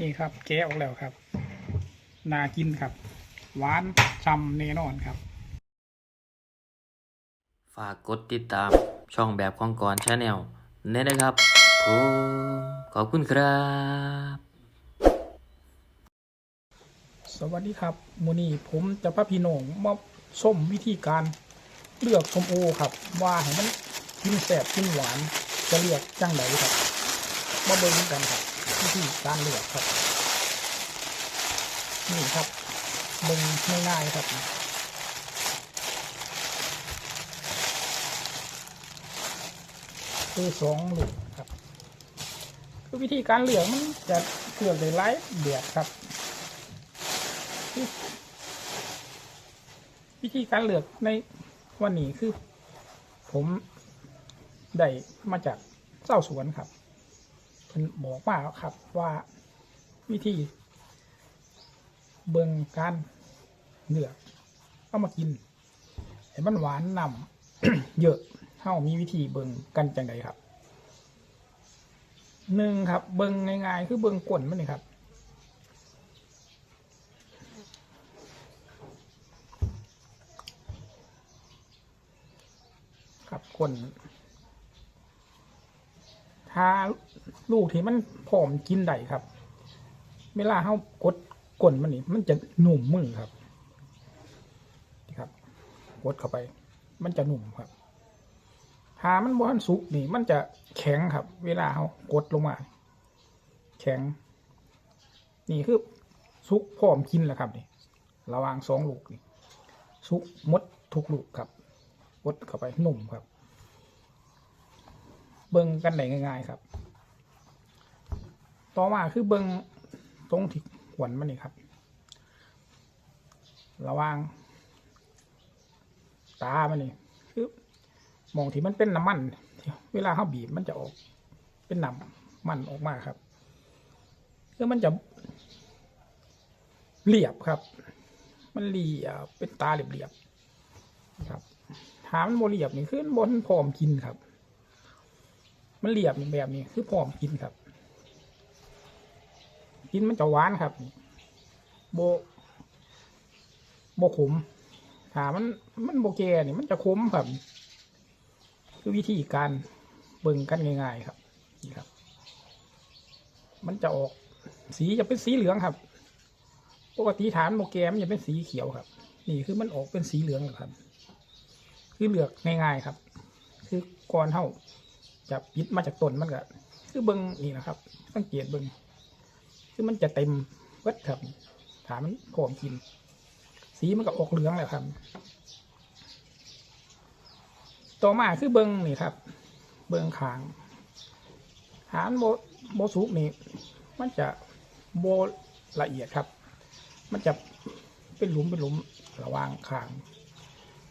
นี่ครับแกะออกแล้วครับ นากินครับ หวานจำแน่นอนครับ ฝากกดติดตามช่องแบบของกรชาแนลนี่นะครับผมขอบคุณครับ สวัสดีครับมูนี่ผมจะพาพี่น้องมาส้มวิธีการเลือกส้มโอครับ ว่าให้มันกินแสบกินหวานจะเลือกจังไดครับ มาเบิ่งกันครับ วิธีการเลือกครับ นี่ครับเบิ่งง่ายๆครับคือสองลูกครับ คือวิธีการเหลือกมันจะเลือกได้หลายแบบครับ วิธีการเหลือกในวันนี้คือ ผมได้มาจากเจ้าสวนครับ เพิ่นบอกมาครับว่าวิธี เบิ่งการเลือกเอามากินให้มันหวานนำเยอะเท่ามีวิธีเบิ่งกันจังไดครับหนึ่งครับ เบิ่งง่ายๆคือเบิ่งก้นมันนี่ครับครับคน ถ้าลูกที่มันผอมกินได้ครับ เวลาเขากดกลนมันนี่มันจะหนุ่มมือครับดีครับกดเข้าไป มันจะหนุ่มครับถ้ามันบอนสุกนี่ มันจะแข็งครับ เวลาเขากดลงมา แข็ง นี่คือสุกพร้อมกินแล้วครับนี่ ระหว่างสองลูกนี่สุกมดทุกลูกครับกดเข้าไปหนุ่มครับ เบิ่งกันได้ง่าย ๆ ครับ ต่อมาคือเบิ่งตรงที่ขวนมันนี่ครับ ระว่างตามันนี่คือมองที่มันเป็นน้ำมัน เวลาเขาบีบมันจะออก เป็นน้ำมันออกมาครับคือมันจะเรียบครับ มันเรียบเป็นตาเรียบๆครับถามันโมเรียบนี่คือบนพร้อมกินครับ มันเรียบแบบนี้คือพร้อมกินครับ กินมันจะหวานครับ โบโบขมถามมันมันโบแกนี่มันจะขมครับ คือวิธีการเบิ่งกันง่าย ๆ ครับนี่ครับ มันจะออก สีจะเป็นสีเหลืองครับปกติฐานโบแกมันจะเป็นสีเขียวครับ นี่คือมันออกเป็นสีเหลืองครับ คือเหลือกง่ายๆครับ คือก่อนเท่า จะปิดมาจากต้นมันก็คือเบิ้งนี่นะครับ สังเกตเบิ้งคือมันจะเต็มวิดครับถามมันพร้อมกิน สีมันก็ออกเหลืองแล้วครับ ต่อมาคือเบิ้งนี่ครับ เบิ้งขาง หานโบโบสุกนี่ มันจะโบละเอียดครับ มันจะเป็นหลุมเป็นหลุมระหว่างขาง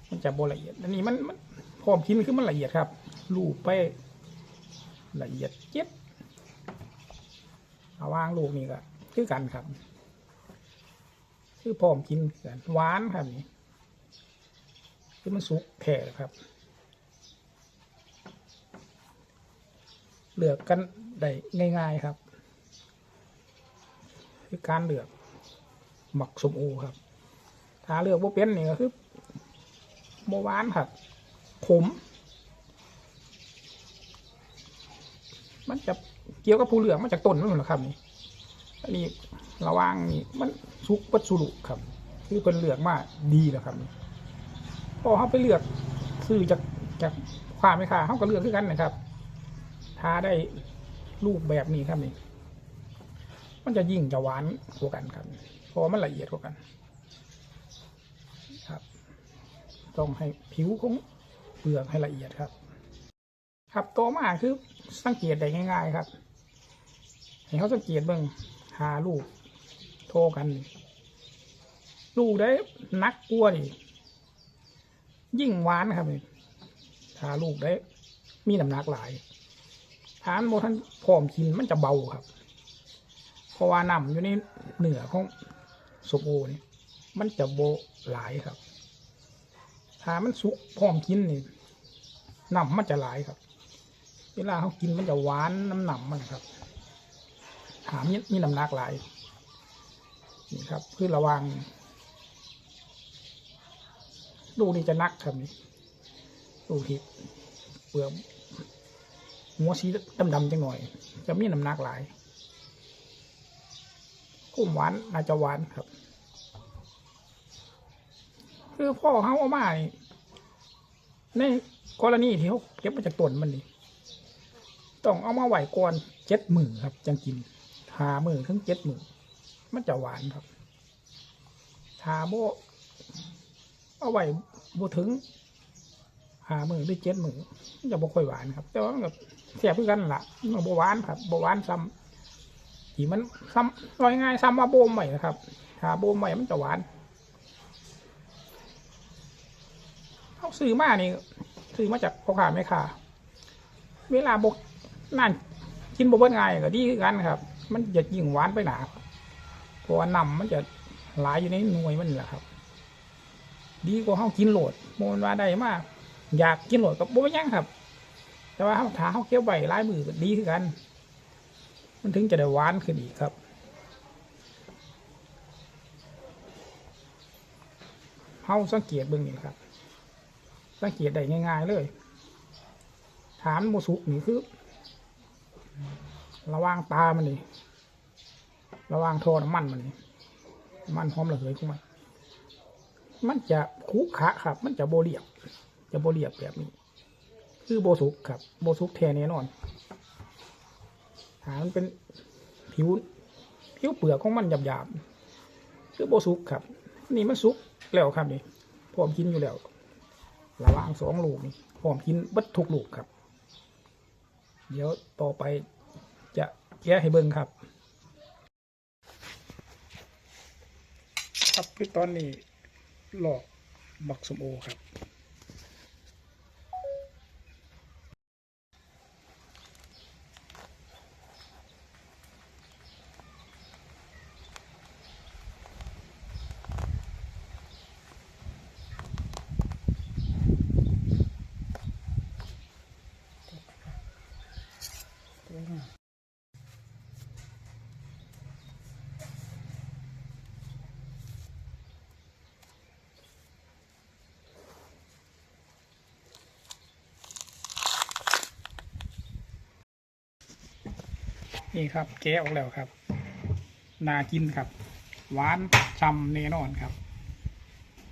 มันจะโบละเอียดอันนี้มันพร้อมกินคือมันละเอียดครับลูกไป ละเอียดเจ็บเอาวางลูกนี่ก็คือกันครับ คือพร้อมกินกันหวานครับนี่คือมันสุกแผ่ครับเลือกกันได้ง่าย ๆครับ คือการเลือกหมักสมโอครับ ถ้าเลือกว่าเป็นนี่ก็คือโมหวานครับขม มันจะเกี่ยวกับผู้เหลืองมาจากต้นนั่นแหละครับนี่อันนี้ระว่างนี่มันสุกวัสดุครับคือเป็นเหลืองมากดีแล้วครับพอเขาไปเลือกซื้อจากจากความไม่ค่าเขาก็เลือกขึ้นกันนะครับถ้าได้ลูกแบบนี้ครับนี่ มันจะยิ่งจะหวานกว่ากันครับเพราะมันละเอียดกว่ากัน ครับ ต้องให้ผิวของเปลือกให้ละเอียดครับ ครับต่อมาคือสังเกตได้ง่าย ๆ ครับให้เขาสังเกตเบิ่งหาลูก โทรกัน ลูกได้นักกลัวนี่ยิ่งหวานครับนี่ถ้าลูกได้ มีน้ำหนักหลายทานโมท่านพร้อมกินมันจะเบาครับ เพราะว่าน้ำอยู่ในเหนือของสมโอนี่มันจะโบหลายครับถ้ามันสุกพร้อมกินนี่น้ำมันจะหลายครับ เวลาเขากินมันจะหวานน้ำหนำมันครับ ถามมีมีน้ำหนักหลายนี่ครับคือระวังลูกนี่จะนักครับนี่ลูกที่เปลือกหัวสีดำๆจังหน่อย จะมีน้ำหนักหลายกุ้มหวานน่าจะหวานครับ คือพ่อเขาเอามานี่ในกรณีที่เขาเก็บมาจากต้นมันนี่ ต้องเอามาไหวก่อนเจ็ดหมื่นครับ จังกินหามือถึงเจ็ดหมื่นมันจะหวานครับทาโบเอาไหวโบถึงหามือหรือเจ็ดหมื่นมันจะบ่ค่อยหวานครับ แต่ว่ามันก็เสียบคือกันละมันบ่หวานครับบ่หวานซ้ำที่มันซ้ำว่าง่ายซ้ำว่าโบมใหม่นะครับหาโบมใหม่มันจะหวานเขาซื้อมานี่ซื้อมาจากพ่อค้าแม่ค้าเวลาบก นั่นกินบเบิ้ง่ายก็ดีคือกันครับ มันจะยิ่งหวานไปหนาเพราะว่านำมันจะหลายอยู่ในหน่วยมันแหละครับ ดีกว่าเขากินโหลดโมนว่าได้มากอยากกินโหลดกับบ่ยังครับ แต่ว่าเขาถาเขาเคี้ยวใบลายมือก็ดีคือกัน มันถึงจะได้หวานขึ้นอีกครับเขาสังเกตเบื้องนี้ครับ สังเกตได้ง่ายๆเลย ถามโมสุนี่คือ ระว่างตามันนี่ระว่างทอมันมันนี่มันหอมระเหยขึ้นมามันจะคุขะครับ มันจะโบเรียบ จะโบเรียบแบบนี้ คือโบสุกครับ โบสุกแท้แน่นอนหามันเป็นผิวผิวเปลือกของมันหยาบๆคือโบสุกครับ นี่มันสุกแล้วครับนี่พร้อมกินอยู่แล้ว ระว่างสองลูกนี่พร้อมกินบัดทุกลูกครับ เดี๋ยวต่อไปจะแกะให้เบิ่งครับ ครับคือตอนนี้หลอกบักสมโอครับ นี่ครับแกะออกแล้วครับนากินครับ หวานช่ำแน่นอนครับ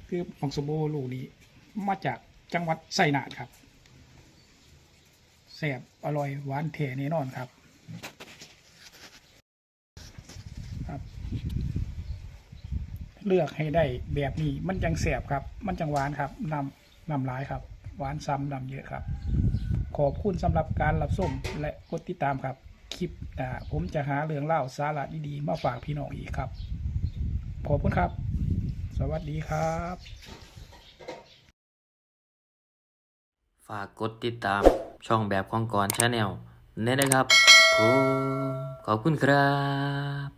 คือของสมโบลูกนี้ มาจากจังหวัดไสนาทครับแซ่บอร่อยหวานแท้แน่นอนครับครับ เลือกให้ได้แบบนี้มันจังแสบครับ มันจังหวานครับนำนำหลายครับ หวานซ้ำนำเยอะครับ ขอบคุณสำหรับการรับชมและกดติดตามครับ คลิปหน้าผมจะหาเรื่องเล่าสาระดีๆมาฝากพี่น้องอีกครับ ขอบคุณครับ สวัสดีครับ ฝากกดติดตามช่องแบบของกรชาแนลเนี่นะครับผมขอบคุณครับ